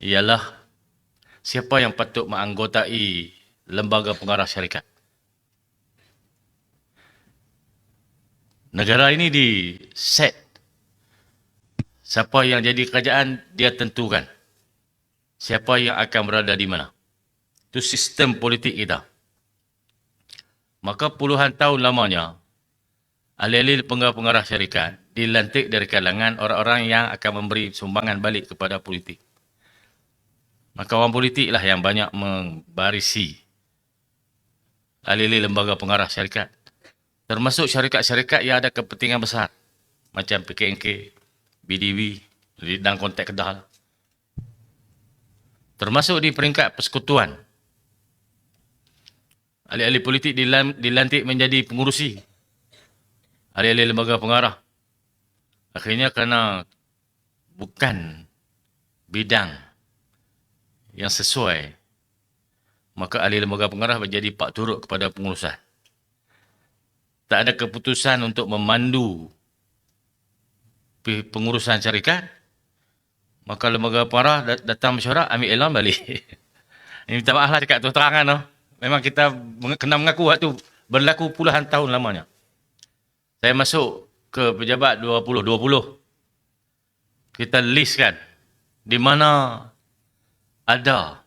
ialah siapa yang patut menganggotai lembaga pengarah syarikat. Negara ini di set siapa yang jadi kerajaan dia tentukan siapa yang akan berada di mana. Itu sistem politik kita. Maka puluhan tahun lamanya ahli-ahli pengarah-pengarah syarikat dilantik dari kalangan orang-orang yang akan memberi sumbangan balik kepada politik. Maka orang politik lah yang banyak membarisi ahli-ahli lembaga pengarah syarikat. Termasuk syarikat-syarikat yang ada kepentingan besar. Macam PKNK, BDW, dalam konteks Kedah. Termasuk di peringkat persekutuan. Ahli-ahli politik dilantik menjadi pengurusi. Ahli-ahli lembaga pengarah. Akhirnya kerana bukan bidang yang sesuai, maka ahli lembaga pengarah menjadi pak turut kepada pengurusan tak ada keputusan untuk memandu pengurusan syarikat, maka lembaga parah datang mesyuarat, ambil elan balik. Ini minta maaf lah cakap tu terangan tu. Memang kita kena mengaku waktu berlaku puluhan tahun lamanya. Saya masuk ke pejabat 2020. Kita listkan di mana ada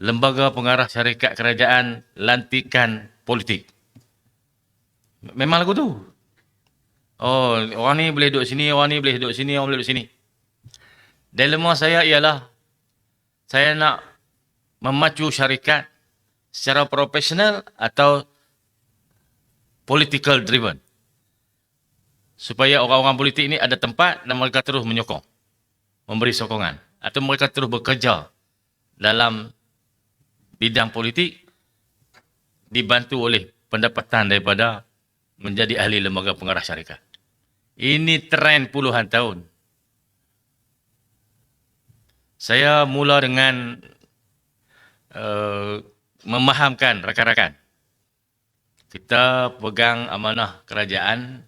lembaga pengarah syarikat kerajaan lantikan politik. Memang lagu tu. Oh, orang ni boleh duduk sini, orang ni boleh duduk sini, orang boleh duduk sini. Dilema saya ialah saya nak memacu syarikat secara profesional atau political driven. Supaya orang-orang politik ini ada tempat dan mereka terus menyokong. Memberi sokongan. Atau mereka terus bekerja dalam bidang politik dibantu oleh pendapatan daripada menjadi ahli lembaga pengarah syarikat. Ini tren puluhan tahun. Saya mula dengan uh, memahamkan rakan-rakan. Kita pegang amanah kerajaan,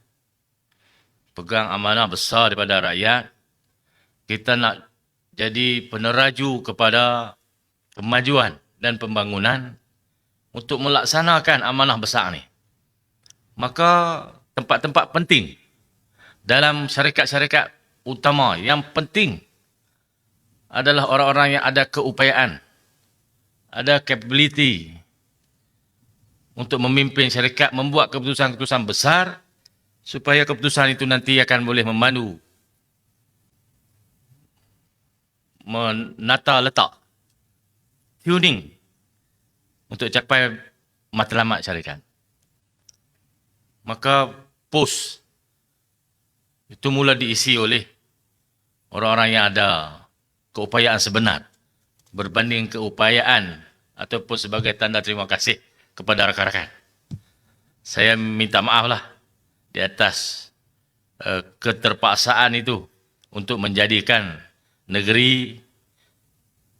pegang amanah besar daripada rakyat. Kita nak jadi peneraju kepada kemajuan dan pembangunan untuk melaksanakan amanah besar ni. Maka tempat-tempat penting dalam syarikat-syarikat utama yang penting adalah orang-orang yang ada keupayaan, ada capability untuk memimpin syarikat, membuat keputusan-keputusan besar supaya keputusan itu nanti akan boleh memandu menata letak tuning untuk capai matlamat syarikat maka pos itu mula diisi oleh orang-orang yang ada keupayaan sebenar berbanding keupayaan ataupun sebagai tanda terima kasih kepada rakan-rakan. Saya minta maaf lah di atas uh, keterpaksaan itu untuk menjadikan negeri,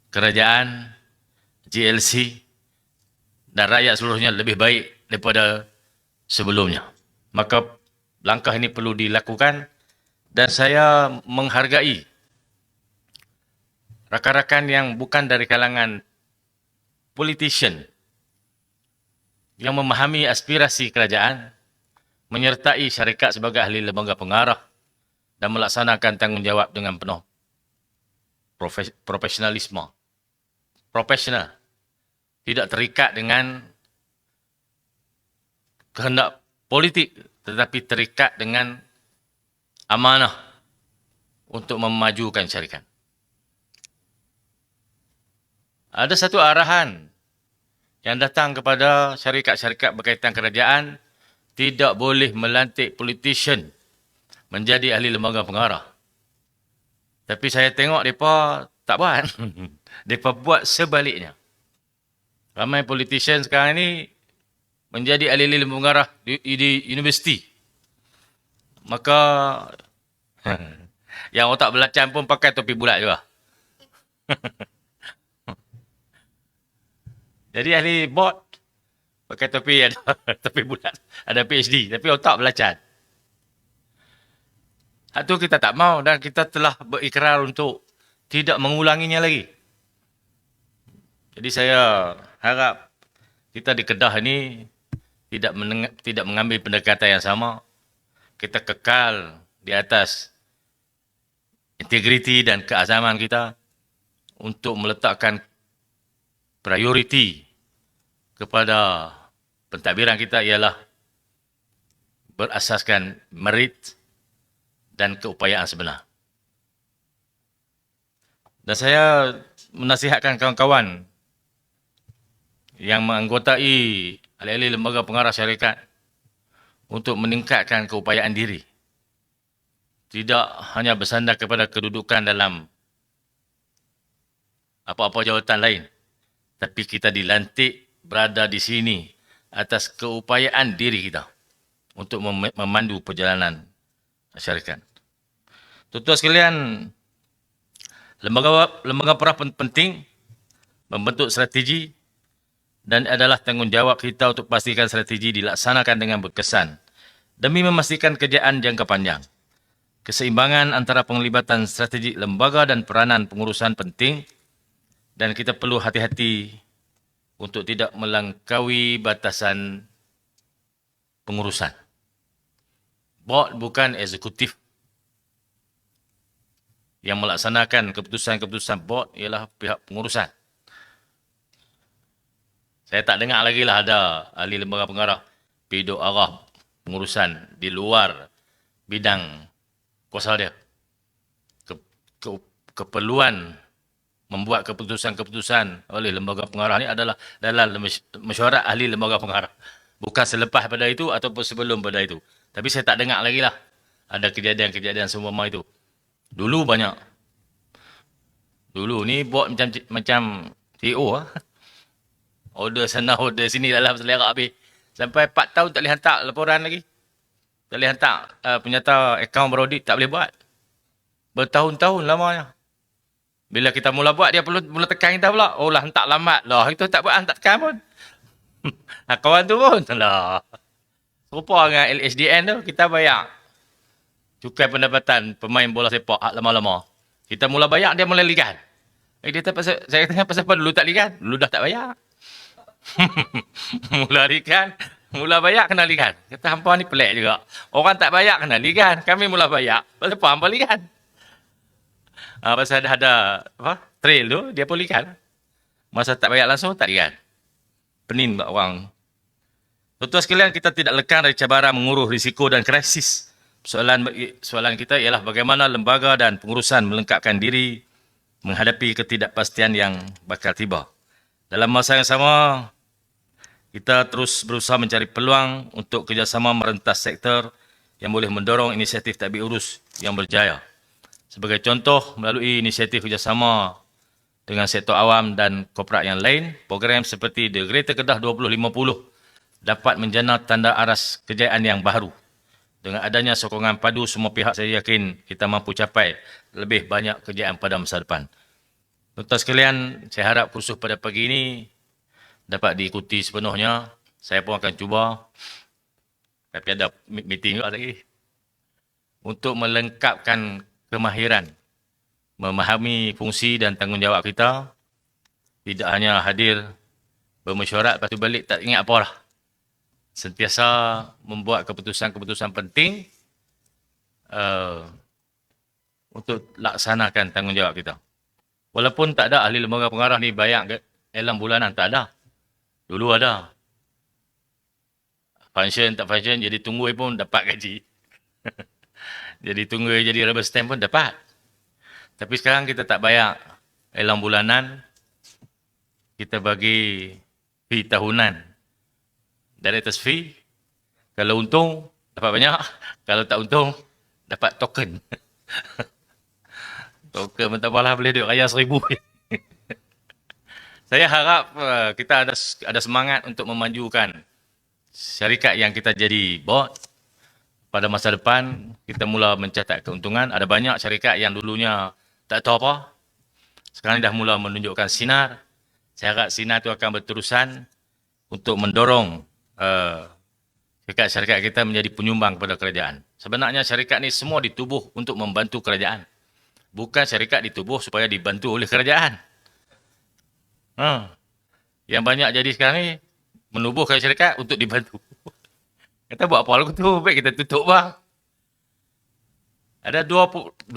kerajaan, GLC dan rakyat seluruhnya lebih baik daripada sebelumnya. Maka langkah ini perlu dilakukan dan saya menghargai rakan-rakan yang bukan dari kalangan politician yang memahami aspirasi kerajaan menyertai syarikat sebagai ahli lembaga pengarah dan melaksanakan tanggungjawab dengan penuh profesionalisme profesional tidak terikat dengan kehendak politik tetapi terikat dengan amanah untuk memajukan syarikat. Ada satu arahan yang datang kepada syarikat-syarikat berkaitan kerajaan tidak boleh melantik politician menjadi ahli lembaga pengarah. Tapi saya tengok mereka tak buat. mereka buat sebaliknya. Ramai politician sekarang ini menjadi ahli-ahli mengarah di, di universiti. Maka yang otak belacan pun pakai topi bulat juga. Jadi ahli bot pakai topi ada topi bulat, ada PhD tapi otak belacan. Hak tu kita tak mau dan kita telah berikrar untuk tidak mengulanginya lagi. Jadi saya harap kita di Kedah ini tidak meneng- tidak mengambil pendekatan yang sama. Kita kekal di atas integriti dan keazaman kita untuk meletakkan prioriti kepada pentadbiran kita ialah berasaskan merit dan keupayaan sebenar. Dan saya menasihatkan kawan-kawan yang menganggotai ahli-ahli lembaga pengarah syarikat untuk meningkatkan keupayaan diri. Tidak hanya bersandar kepada kedudukan dalam apa-apa jawatan lain. Tapi kita dilantik berada di sini atas keupayaan diri kita untuk mem- memandu perjalanan syarikat. Tuan-tuan sekalian, lembaga lembaga perah pen- penting membentuk strategi dan adalah tanggungjawab kita untuk pastikan strategi dilaksanakan dengan berkesan demi memastikan kejayaan jangka panjang. Keseimbangan antara penglibatan strategi lembaga dan peranan pengurusan penting dan kita perlu hati-hati untuk tidak melangkaui batasan pengurusan. Board bukan eksekutif. Yang melaksanakan keputusan-keputusan board ialah pihak pengurusan. Saya tak dengar lagi lah ada ahli lembaga pengarah piduk arah pengurusan di luar bidang kuasa dia. Ke, ke, keperluan membuat keputusan-keputusan oleh lembaga pengarah ni adalah dalam mesyuarat ahli lembaga pengarah. Bukan selepas pada itu ataupun sebelum pada itu. Tapi saya tak dengar lagi lah ada kejadian-kejadian semua itu. Dulu banyak. Dulu ni buat macam macam CEO lah. Order sana, order sini dalam selera habis. Sampai 4 tahun tak boleh hantar laporan lagi. Tak boleh hantar uh, penyata akaun beraudit, tak boleh buat. Bertahun-tahun lamanya. Bila kita mula buat, dia perlu mula tekan kita pula. Oh lah, hantar lambat lah. Itu tak buat, hantar tekan pun. kawan tu pun. Lah. Serupa dengan LHDN tu, kita bayar. Cukai pendapatan pemain bola sepak hak lama-lama. Kita mula bayar, dia mula ligan. Eh, dia tak pasal, saya kata pasal apa dulu tak ligan? Dulu dah tak bayar. mula ligan, mula bayar kena ligan. Kata hampa ni pelik juga. Orang tak bayar kena ligan. Kami mula bayar. Pasal apa hampa ligan? Ah, pasal dah ada apa? trail tu, dia pun ligan. Masa tak bayar langsung, tak ligan. Penin buat orang. Tuan-tuan sekalian, kita tidak lekang dari cabaran menguruh risiko dan krisis. Soalan soalan kita ialah bagaimana lembaga dan pengurusan melengkapkan diri menghadapi ketidakpastian yang bakal tiba. Dalam masa yang sama, kita terus berusaha mencari peluang untuk kerjasama merentas sektor yang boleh mendorong inisiatif tabik urus yang berjaya. Sebagai contoh, melalui inisiatif kerjasama dengan sektor awam dan korporat yang lain, program seperti The Greater Kedah 2050 dapat menjana tanda aras kejayaan yang baru. Dengan adanya sokongan padu semua pihak, saya yakin kita mampu capai lebih banyak kejayaan pada masa depan. Tuan-tuan sekalian, saya harap kursus pada pagi ini dapat diikuti sepenuhnya. Saya pun akan cuba. Tapi ada meeting juga lagi. Untuk melengkapkan kemahiran. Memahami fungsi dan tanggungjawab kita. Tidak hanya hadir bermesyuarat, lepas tu balik tak ingat apa lah. Sentiasa membuat keputusan-keputusan penting uh, untuk laksanakan tanggungjawab kita. Walaupun tak ada ahli lembaga pengarah ni bayar elang bulanan, tak ada. Dulu ada. Function tak function, jadi tunggu pun dapat gaji. jadi tunggu jadi rubber stamp pun dapat. Tapi sekarang kita tak bayar elang bulanan. Kita bagi fee tahunan. Dan atas fee, kalau untung, dapat banyak. Kalau tak untung, dapat token. token minta balah boleh duit raya seribu. Saya harap uh, kita ada ada semangat untuk memajukan syarikat yang kita jadi board. Pada masa depan, kita mula mencatat keuntungan. Ada banyak syarikat yang dulunya tak tahu apa. Sekarang dah mula menunjukkan sinar. Saya harap sinar itu akan berterusan untuk mendorong uh, syarikat-syarikat kita menjadi penyumbang kepada kerajaan. Sebenarnya syarikat ni semua ditubuh untuk membantu kerajaan. Bukan syarikat ditubuh supaya dibantu oleh kerajaan. Ha. Yang banyak jadi sekarang ni, menubuhkan syarikat untuk dibantu. Kata buat apa lagu tu, baik kita tutup bang. Ada 2.2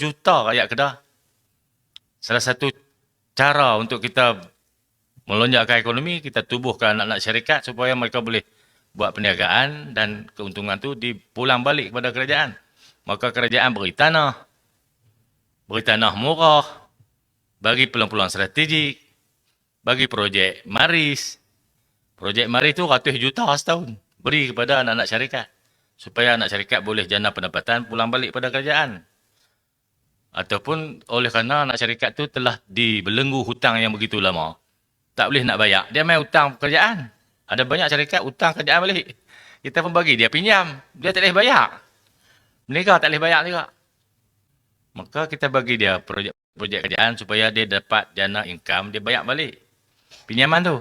juta rakyat Kedah. Salah satu cara untuk kita melonjakkan ekonomi, kita tubuhkan anak-anak syarikat supaya mereka boleh buat perniagaan dan keuntungan tu dipulang balik kepada kerajaan. Maka kerajaan beri tanah, beri tanah murah, bagi peluang-peluang strategik, bagi projek maris. Projek maris tu ratus juta setahun. Beri kepada anak-anak syarikat. Supaya anak syarikat boleh jana pendapatan pulang balik pada kerajaan. Ataupun oleh kerana anak syarikat tu telah dibelenggu hutang yang begitu lama. Tak boleh nak bayar. Dia main hutang kerajaan. Ada banyak syarikat hutang kerajaan balik. Kita pun bagi dia pinjam. Dia tak boleh bayar. Mereka tak boleh bayar juga. Maka kita bagi dia projek projek kerajaan supaya dia dapat jana income, dia bayar balik pinjaman tu.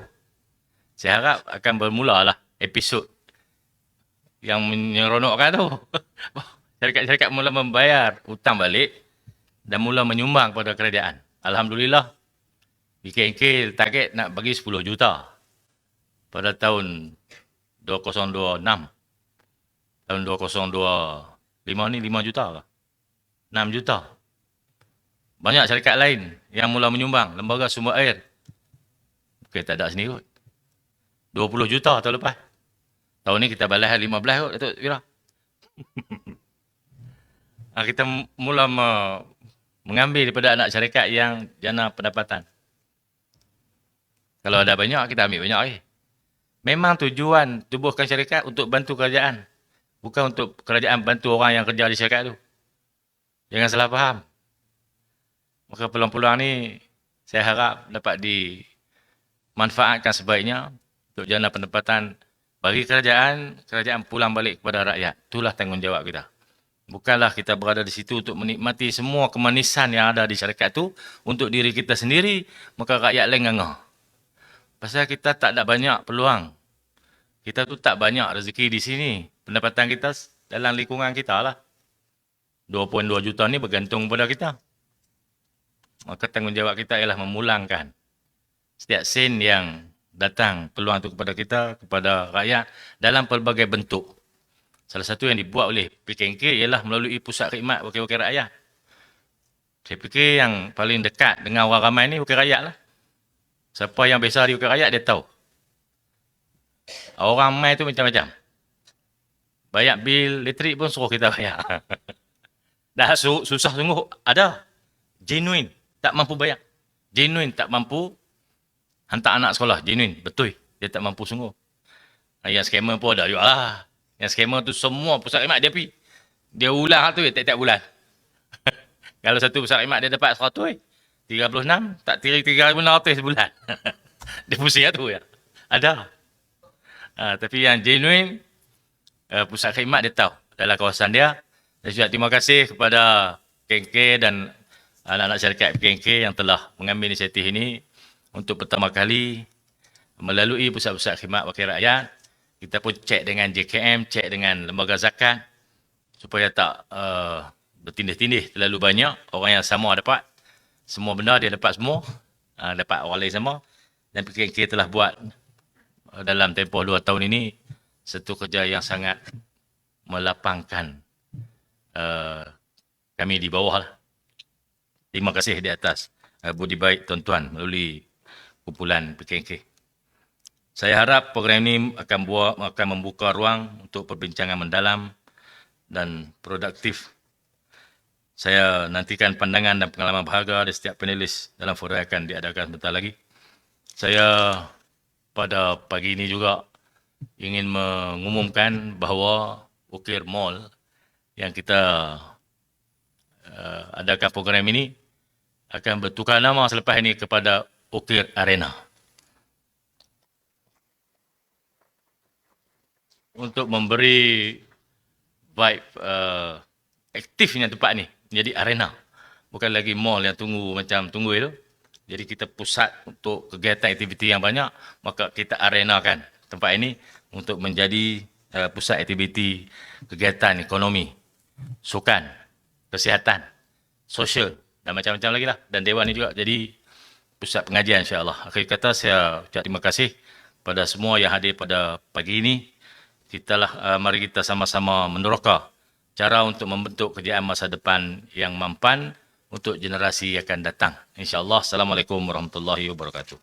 Saya harap akan bermula lah episod yang menyeronokkan tu. Syarikat-syarikat mula membayar hutang balik dan mula menyumbang kepada kerajaan. Alhamdulillah, BKNK target nak bagi 10 juta pada tahun 2026. Tahun 2025 ni 5 juta ke? 6 juta. Banyak syarikat lain yang mula menyumbang. Lembaga sumber air Okey, tak ada sini kot. 20 juta tahun lepas. Tahun ni kita balas 15 kot, Datuk Wira. ha, kita mula me mengambil daripada anak syarikat yang jana pendapatan. Kalau ada banyak, kita ambil banyak lagi. Memang tujuan tubuhkan syarikat untuk bantu kerajaan. Bukan untuk kerajaan bantu orang yang kerja di syarikat tu. Jangan salah faham. Maka peluang-peluang ni saya harap dapat di manfaatkan sebaiknya untuk jana pendapatan bagi kerajaan, kerajaan pulang balik kepada rakyat. Itulah tanggungjawab kita. Bukanlah kita berada di situ untuk menikmati semua kemanisan yang ada di syarikat itu untuk diri kita sendiri, maka rakyat lain ngangah. Pasal kita tak ada banyak peluang. Kita tu tak banyak rezeki di sini. Pendapatan kita dalam lingkungan kita lah. 2.2 juta ni bergantung pada kita. Maka tanggungjawab kita ialah memulangkan setiap sen yang datang peluang itu kepada kita, kepada rakyat dalam pelbagai bentuk. Salah satu yang dibuat oleh PKNK ialah melalui pusat khidmat wakil-wakil rakyat. Saya fikir yang paling dekat dengan orang ramai ni wakil rakyat lah. Siapa yang biasa wakil rakyat, dia tahu. Orang ramai tu macam-macam. Bayar bil elektrik pun suruh kita bayar. Dah susah sungguh. Ada. Genuine. Tak mampu bayar. Genuine tak mampu hantar anak sekolah, genuine, betul. Dia tak mampu sungguh. Yang skamer pun ada juga lah. Yang skamer tu semua pusat khidmat dia pergi. Dia ulang tu tiap-tiap bulan. Kalau satu pusat khidmat dia dapat 100 eh. 36, tak tiga tiga sebulan. dia pusing tu ya. Ada. Ha, tapi yang genuine, uh, pusat khidmat dia tahu dalam kawasan dia. Dan juga terima kasih kepada KNK dan anak-anak syarikat KNK yang telah mengambil inisiatif ini untuk pertama kali melalui pusat-pusat khidmat wakil rakyat, kita pun cek dengan JKM, cek dengan lembaga zakat supaya tak uh, bertindih-tindih terlalu banyak. Orang yang sama dapat, semua benda dia dapat semua, uh, dapat orang lain sama. Dan kita telah buat uh, dalam tempoh dua tahun ini satu kerja yang sangat melapangkan uh, kami di bawah. Lah. Terima kasih di atas uh, budi baik tuan-tuan melalui kumpulan PKK. Saya harap program ini akan buat akan membuka ruang untuk perbincangan mendalam dan produktif. Saya nantikan pandangan dan pengalaman berharga dari setiap panelis dalam forum yang akan diadakan sebentar lagi. Saya pada pagi ini juga ingin mengumumkan bahawa Ukir Mall yang kita uh, adakan program ini akan bertukar nama selepas ini kepada Ukir Arena. Untuk memberi vibe uh, aktifnya tempat ni jadi arena. Bukan lagi mall yang tunggu macam tunggu itu. Jadi kita pusat untuk kegiatan aktiviti yang banyak, maka kita arenakan tempat ini untuk menjadi uh, pusat aktiviti kegiatan ekonomi, sukan, kesihatan, sosial dan macam-macam lagi lah. Dan Dewan ini juga jadi pusat pengajian insyaAllah. Akhir kata saya ucap terima kasih kepada semua yang hadir pada pagi ini. Kitalah, uh, mari kita sama-sama menerokah cara untuk membentuk kerjaan masa depan yang mampan untuk generasi yang akan datang. InsyaAllah. Assalamualaikum warahmatullahi wabarakatuh.